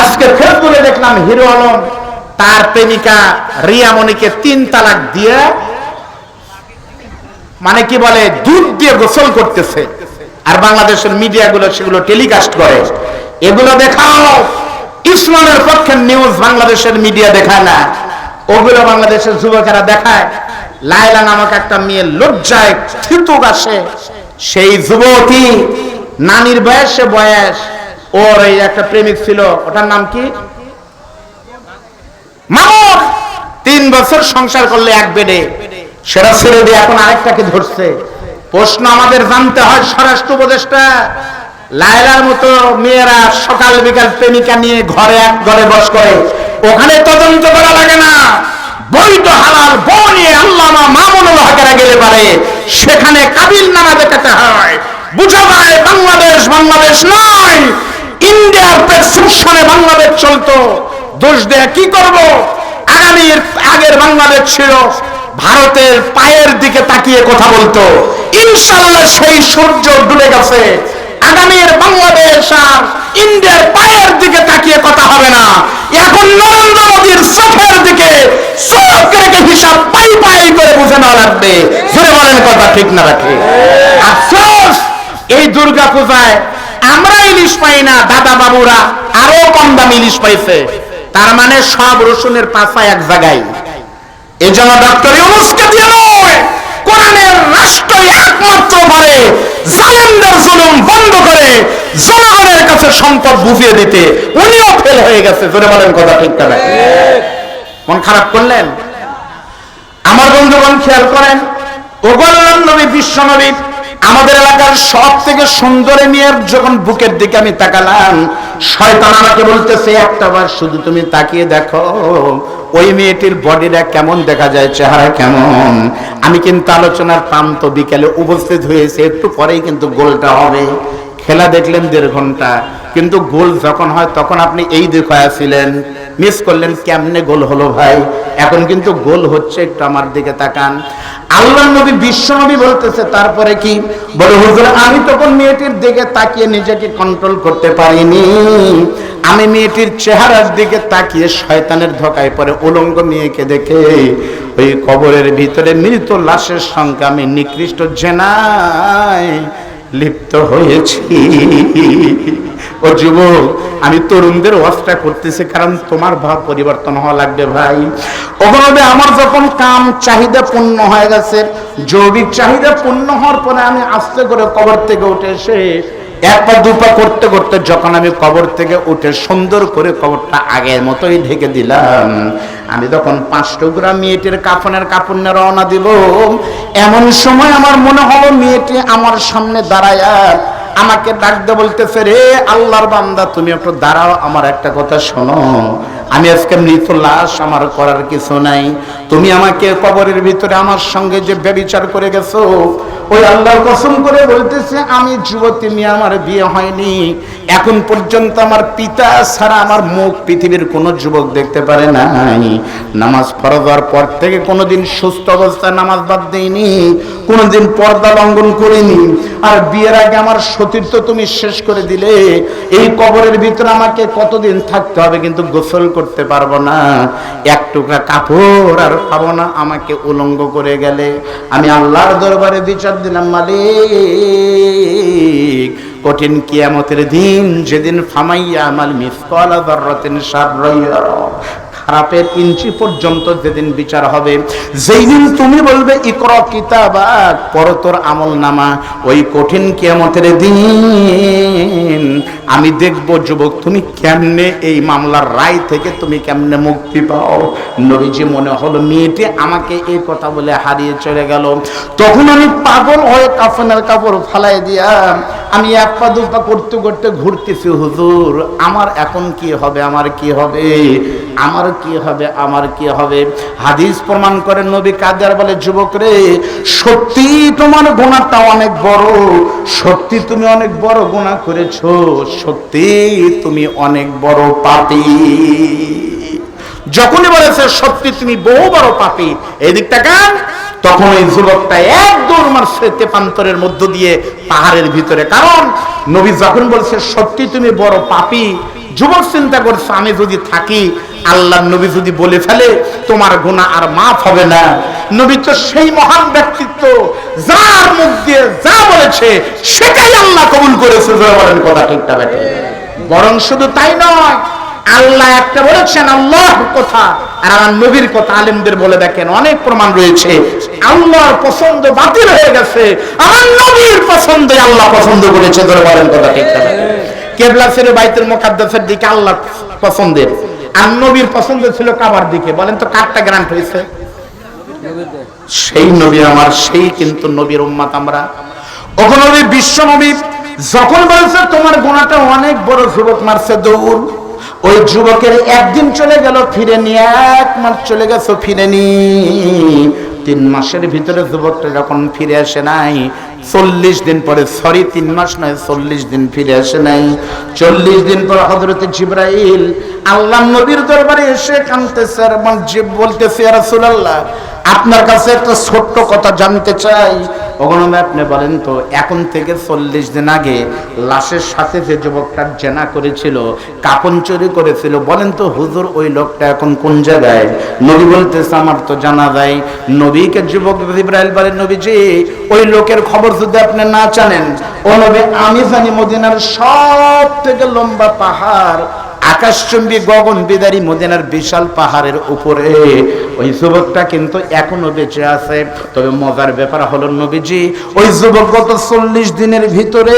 আজকে ফেসবুকে দেখলাম হিরো আলম, তার প্রেমিকা রিয়ামণিকে তিন তালাক দিয়ে মানে কি বলে, দুধ দিয়ে গোসল করতেছে। আর বাংলাদেশের মিডিয়াগুলো সেগুলো টেলিকাস্ট করে। এগুলো দেখাও। ইসলামের পক্ষে নিউজ বাংলাদেশের মিডিয়া দেখায় না। ওগুলো বাংলাদেশের যুবকেরা দেখায়। লাইলা নামক একটা মেয়ে লজ্জায় থিতু গাছে সেই যুবতী নানির বয়সে বয়স ওর এই একটা প্রেমিক ছিল, ওটার নাম কি? মামুর! তিন বছর সংসার করলে এক বেডে। সেটা ছেড়ে দিয়ে এখন আরেকটাকে ধরছে। প্রশ্ন আমাদের জানতে হয় স্বরাষ্ট্র উপদেষ্টা। লায়লার মতো মেয়েরা সকাল বিকাল প্রেমিকা নিয়ে ঘরে এক ঘরে বস করে। ওখানে তদন্ত করা লাগে না। বৈধ হালাল বউ নিয়ে আল্লামা মামুনুল হকেরা গেলে পারে। সেখানে কাবিল নামা দেখাতে হয়। বুঝা যায় বাংলাদেশ বাংলাদেশ নয়। প্রেসক্রিপশনে বাংলাদেশ চলতো। দোষ দেয়া কি করব? আগামীর আগের বাংলাদেশ ছিল ভারতের পায়ের দিকে তাকিয়ে কথা বলতো। ইনশাল্লাহ সেই সূর্য ডুবে গেছে। আগামীর বাংলাদেশ আর ইন্ডিয়ার পায়ের দিকে তাকিয়ে কথা হবে না। এখন নরেন্দ্র মোদীর চোখের দিকে চোখ রেখে হিসাব পাই পাই করে বুঝে নেওয়া লাগবে। জোরে বলেন কথা ঠিক না রাখে আফসোস! এই দুর্গা পূজায় আমরা ইলিশ পাই না, দাদা বাবুরা, আরও কম দাম ইলিশ পাইছে। তার মানে সব রসুনের পাশা এক জায়গায়। এই জন্য ডক্টর ইউনুসকে দিয়ে নয়, কোরআনের রাষ্ট্রই একমাত্র পারে জালেমদের জুলুম বন্ধ করে জনগণের কাছে সম্পদ বুঝিয়ে দিতে উনিও ফেল হয়ে গেছে। জোরে বলেন কথা ঠিক না মন খারাপ করলেন? আমার বন্ধুগণ, খেয়াল করেন ওগল্লাম নবী, বিশ্ব নবী আমাদের এলাকার সব থেকে সুন্দর মেয়ের যখন বুকের দিকে আমি তাকালাম, শয়তান আমাকে বলতেছে, একটা বার শুধু তুমি তাকিয়ে দেখো, ওই মেয়েটির বডিটা কেমন দেখা যায়, চেহারা কেমন? আমি কিন্তু আলোচনার প্রান্ত বিকেলে উপস্থিত হয়েছে, একটু পরেই কিন্তু গোলটা হবে। খেলা দেখলেন দেড় ঘণ্টা, কিন্তু গোল যখন হয় তখন আপনি এই দেখায় ছিলেন মিস করলেন, কেমনে গোল হলো ভাই? এখন কিন্তু গোল হচ্ছে, একটু আমার দিকে তাকান। আল্লাহ নবী, বিশ্ব নবী বলতেছে, তারপরে কি? বলে, হুজুর, আমি তখন মেয়েটির দিকে তাকিয়ে নিজেকে কন্ট্রোল করতে পারিনি। আমি মেয়েটির চেহারার দিকে তাকিয়ে শয়তানের ধোকায় পরে উলঙ্গ মেয়েকে দেখে, ওই কবরের ভিতরে মৃত লাশের সঙ্গে আমি নিকৃষ্ট জেনায় লিপ্ত হয়েছি। ও যুবক, আমি তরুণদের ওয়াজটা করতেছি কারণ তোমার ভাব পরিবর্তন হওয়া লাগবে ভাই। ওভাবে আমার যখন কাম চাহিদা পূর্ণ হয়ে গেছে জৈবিক চাহিদা পূর্ণ হওয়ার পরে আমি আস্তে করে কবর থেকে উঠে এসে এক পা দুপা করতে করতে যখন আমি কবর থেকে উঠে সুন্দর করে কবরটা আগের মতোই ঢেকে দিলাম। আমি তখন পাঁচ টুকরা মেয়েটির কাফনের কাপড় নিয়ে রওনা দিব। এমন সময় আমার মনে হলো মেয়েটি আমার সামনে দাঁড়ায় আমাকে ডাকতে বলতেছে, রে আল্লাহর বান্দা, তুমি একটু দাঁড়াও, আমার একটা কথা শোনো। আমি আজকে মৃত লাশ আমার করার কিছু নাই। তুমি আমাকে কবরের ভিতরে আমার সঙ্গে যে ব্যবিচার করে গেছো ওই আল্লাহর কসম করে বলতেছে, আমি যুবতী মেয়ে আমার বিয়ে হয়নি। এখন পর্যন্ত আমার পিতা ছাড়া আমার মুখ পৃথিবীর কোনো যুবক দেখতে পারে নাই। নামাজ ফরজ পর থেকে কোনোদিন সুস্থ অবস্থায় নামাজ বাদ দেইনি, কোনোদিন পর্দা লঙ্ঘন করিনি। আর বিয়ের আগে আমার সতীর্থ তুমি শেষ করে দিলে। এই কবরের ভিতরে আমাকে কতদিন থাকতে হবে কিন্তু গোসল করতে পারব না। এক টুকরা কাপড় আর পাবো না। আমাকে উলঙ্গ করে গেলে। আমি আল্লাহর দরবারে বিচার মালিক। কঠিন কিয়ামতের দিন, যেদিন ফামাইয়া আমাল সার খারাপের ইঞ্চি পর্যন্ত যেদিন বিচার হবে যেই দিন তুমি বলবে, ইকর কিতাবা পর তোর আমল নামা ওই কঠিন কিয়ামতের দিন আমি দেখব যুবক, তুমি কেমনে এই মামলার রায় থেকে তুমি কেমনে মুক্তি পাও? নবীজি মনে হলো, মেয়েটি আমাকে এই কথা বলে হারিয়ে চলে গেল। তখন আমি পাগল হয়ে কাফনের কাপড় ফালাই দিয়া আমি এক পা, দু পা করতে করতে ঘুরতেছি, হুজুর, আমার এখন কি হবে, আমার কি হবে, আমার কি হবে, আমার কি হবে? হাদিস প্রমাণ করে নবী কাদের বলে, যুবক রে, সত্যি তোমার গুণাটা অনেক বড়, সত্যি তুমি অনেক বড় গুণা করেছ, সত্যি তুমি অনেক বড় পাপী। যখনই বলেছে সত্যি তুমি বহু বড় পাপী এদিক তাকান তখন ওই যুবকটা এক দৌড় মারছে তেপান্তরের মধ্য দিয়ে পাহাড়ের ভিতরে। কারণ নবী যখন বলছে, সত্যি তুমি বড় পাপী, যুবক চিন্তা করছে, আমি যদি থাকি, আল্লাহ নবী যদি বলে ফেলে, তোমার গুণা আর মাফ হবে না। নবী তো সেই মহান ব্যক্তিত্ব, যার মুখ দিয়ে যা বলেছে, সেটাই আল্লাহ কবুল করেছে বলেন কথা ঠিকটা বরং শুধু তাই নয়, আল্লাহ একটা বলেছেন আল্লাহ কথা আর আমার নবীর কথা আলেমদের বলে দেখেন, অনেক প্রমাণ রয়েছে। আল্লাহর পছন্দ বাতিল হয়ে গেছে। আমার নবীর পছন্দ আল্লাহ পছন্দ করেছে, ধরে বলেন কথা ঠিক কেবলা ছিল বাইতুল মুকাদ্দাসের দিকে আল্লাহ পছন্দের। আর নবীর পছন্দ ছিল কাবার দিকে। বলেন তো কারটা গ্রান্ট হয়েছে? সেই নবী আমার, সেই কিন্তু নবীর উম্মাত আমরা। ওখানে বিশ্ব নবী যখন বলছে, তোমার গোনাটা অনেক বড় যুবক মারছে দৌড়। ওই যুবকের একদিন চলে গেল ফিরে নি এক মাস চলে গেছো ফিরে নি তিন মাসের ভিতরে যুবকটা যখন ফিরে আসে নাই, চল্লিশ দিন পরে সরি তিন মাস নয়, চল্লিশ দিন ফিরে আসে নাই। চল্লিশ দিন পর হজরত জিব্রাইল আল্লাহ নবীর দরবারে এসে কানতেছে আর বলতেছে রাসূলুল্লাহ, আপনার কাছে একটা ছোট্ট কথা জানতে চাই। ওগণমে আপনি বলেন তো, এখন থেকে চল্লিশ দিন আগে লাশের সাথে যে যুবকটা জেনা করেছিল, কাপন চুরি করেছিল, বলেন তো হুজুর ওই লোকটা এখন কোন জায়গায়? নবী বলতেছে, আমার তো জানা যায় নবীকে যুবক ইব্রাহিম বলেন নবীজি, ওই লোকের খবর যদি আপনি না জানেন, ও নবী, আমি জানি মদিনার সব থেকে লম্বা পাহাড় আকাশচুম্বী গগন বিদারী মদিনার বিশাল পাহাড়ের উপরে। ওই যুবকটা কিন্তু এখনও বেঁচে আছে। তবে মজার ব্যাপার হলো নবীজি, ওই যুবক গত চল্লিশ দিনের ভিতরে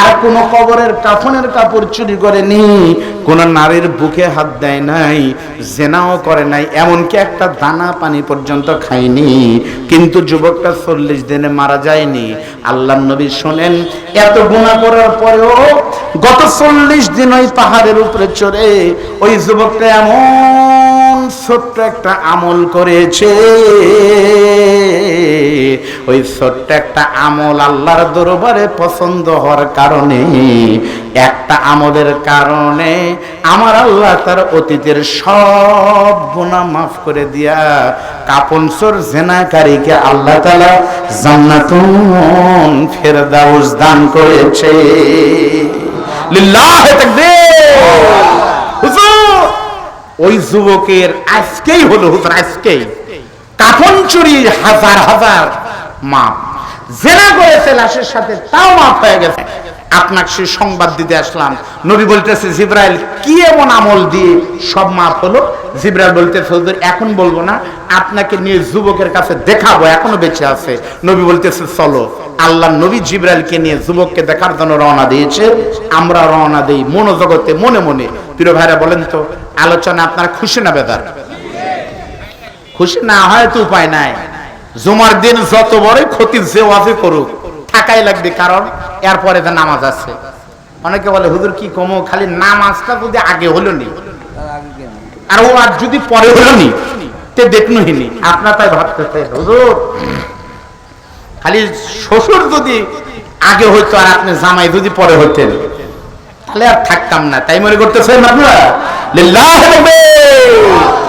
আর কোন কবরের কাফনের কাপড় চুরি করেনি, কোন নারীর বুকে হাত দেয় নাই, জেনাও করে নাই, এমনকি একটা দানা পানি পর্যন্ত খায়নি। কিন্তু যুবকটা চল্লিশ দিনে মারা যায়নি। আল্লাহ নবী শোনেন, এত গুণা করার পরেও গত চল্লিশ দিন ওই পাহাড়ের উপরে চড়ে ওই যুবকটা এমন ছোট্ট একটা আমল করেছে। ওই ছোট্ট একটা আমল আল্লাহর দরবারে পছন্দ হওয়ার কারণে, একটা আমলের কারণে আমার আল্লাহ তার অতীতের সব গুণা মাফ করে দিয়া কাপনসর জেনাকারীকে আল্লাহ তালা জান্নাতুন ফেরদাউস দান করেছে। লিল্লাহ ওই যুবকের আজকেই হলো আজকেই। কাফন চুরি হাজার হাজার। মাপ। জেনা করেছে লাশের সাথে তাও মাপ হয়ে গেছে। আপনাকে সে সংবাদ দিতে আসলাম। নবী বলতেছে, জিব্রাইল, কি এমন আমল দিয়ে সব মাপ হলো? জিব্রাইল বলতেছে, হুজুর, এখন বলব না। আপনাকে নিয়ে যুবকের কাছে দেখাবো, এখনও বেঁচে আছে। নবী বলতেছে, চলো, আল্লাহ নবী জিব্রাইলকে নিয়ে যুবককে দেখার জন্য রওনা দিয়েছে। আমরা রওনা দেই মনোজগতে, মনে মনে। প্রিয় ভাইরা, বলেন তো, আলোচনা আপনার খুশি না বেদার? খুশি না হয় তো উপায় নাই। জুমার দিন যত বড় ক্ষতি যে ওয়াজে করুক, থাকাই লাগবে, কারণ এরপরে তো নামাজ আছে। অনেকে বলে, হুজুর, কি কমো? খালি নামাজটা যদি আগে হলো নি? আর ও আর যদি পরে হলো নি, তে আপনার তাই ভাবতেছে হুজুর, খালি শ্বশুর যদি আগে হইতো আর আপনি জামাই যদি পরে হইতেন, তাহলে আর থাকতাম না। তাই মনে করতেছেন আপনারা? লিল্লাহ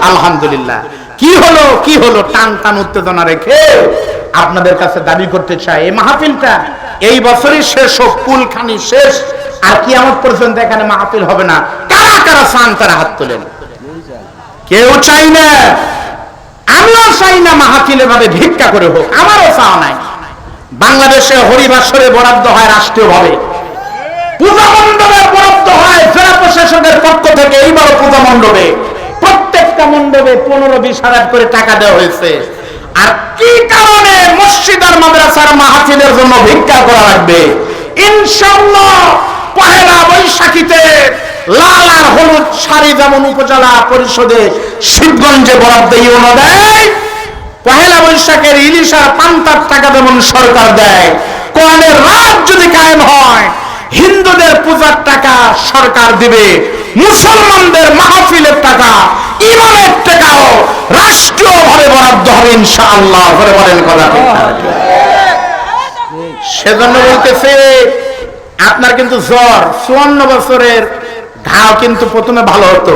আলহামদুলিল্লাহ। কি হলো কি হলো? টান টান উত্তেজনা রেখে আপনাদের কাছে দাবি করতে চাই। এই মাহফিলটা এই বছরই শেষ হোক কুলখানি শেষ। আর কি আমার পর্যন্ত এখানে মাহফিল হবে না। কারা কারা চান তারা হাত তোলেন। কেউ চাই না। আমিও চাই না মাহফিল এভাবে ভিক্ষা করে হোক। আমারও চাওয়া নাই। বাংলাদেশে হরিবাসরে বরাদ্দ হয় রাষ্ট্রীয় ভাবে পূজা মণ্ডপের বরাদ্দ হয় জেলা প্রশাসনের পক্ষ থেকে এইবারও পূজা মণ্ডপে। প্রত্যেকটা মণ্ডপে পনেরো বিশ হাজার করে টাকা দেওয়া হয়েছে। আর কি কারণে মসজিদ আর মাদ্রাসার মাহফিলের জন্য ভিক্ষা করা লাগবে? ইনশাল্লাহ পহেলা বৈশাখীতে লাল আর হলুদ শাড়ি যেমন উপজেলা পরিষদে শিবগঞ্জে বরাদ্দ ইউনো দেয়, পহেলা বৈশাখের ইলিশ আর পান্তার টাকা যেমন সরকার দেয়, কোরআনের রাত যদি কায়েম হয়, হিন্দুদের পূজার টাকা সরকার দিবে। মুসলমানদের মাহফিলের টাকা, ইমানের টাকাও রাষ্ট্রীয়ভাবে বরাদ্দ হবে ইনশাআল্লাহ। করে বলেন কথা সেজন্য বলতেছে, আপনার কিন্তু জ্বর, চুয়ান্ন বছরের ঘাও কিন্তু প্রথমে ভালো হতো।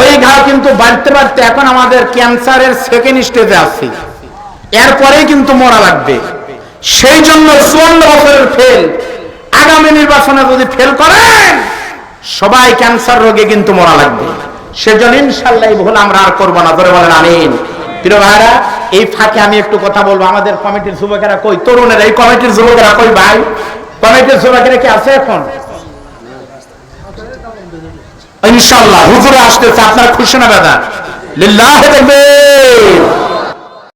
ওই ঘাও কিন্তু বাড়তে বাড়তে এখন আমাদের ক্যান্সারের সেকেন্ড স্টেজে আছি। এরপরেই কিন্তু মরা লাগবে। সেই জন্য চুয়ান্ন বছরের ফেল আগামী নির্বাচনে যদি ফেল করেন সবাই ক্যান্সার রোগে কিন্তু মরা লাগবে। সেজন্য ইনশাল্লাহ ভুল আমরা আর করব না। ধরে বলেন, আমিন। প্রিয় ভাইরা এই ফাঁকে আমি একটু কথা বলব। আমাদের কমিটির যুবকেরা কই? তরুণেরা, এই কমিটির যুবকেরা কই ভাই? কমিটির যুবকেরা কি আছে এখন? ইনশাল্লাহ হুজুরে আসতেছে, আপনার খুশি না দাদা লিল্লাহ দেখবে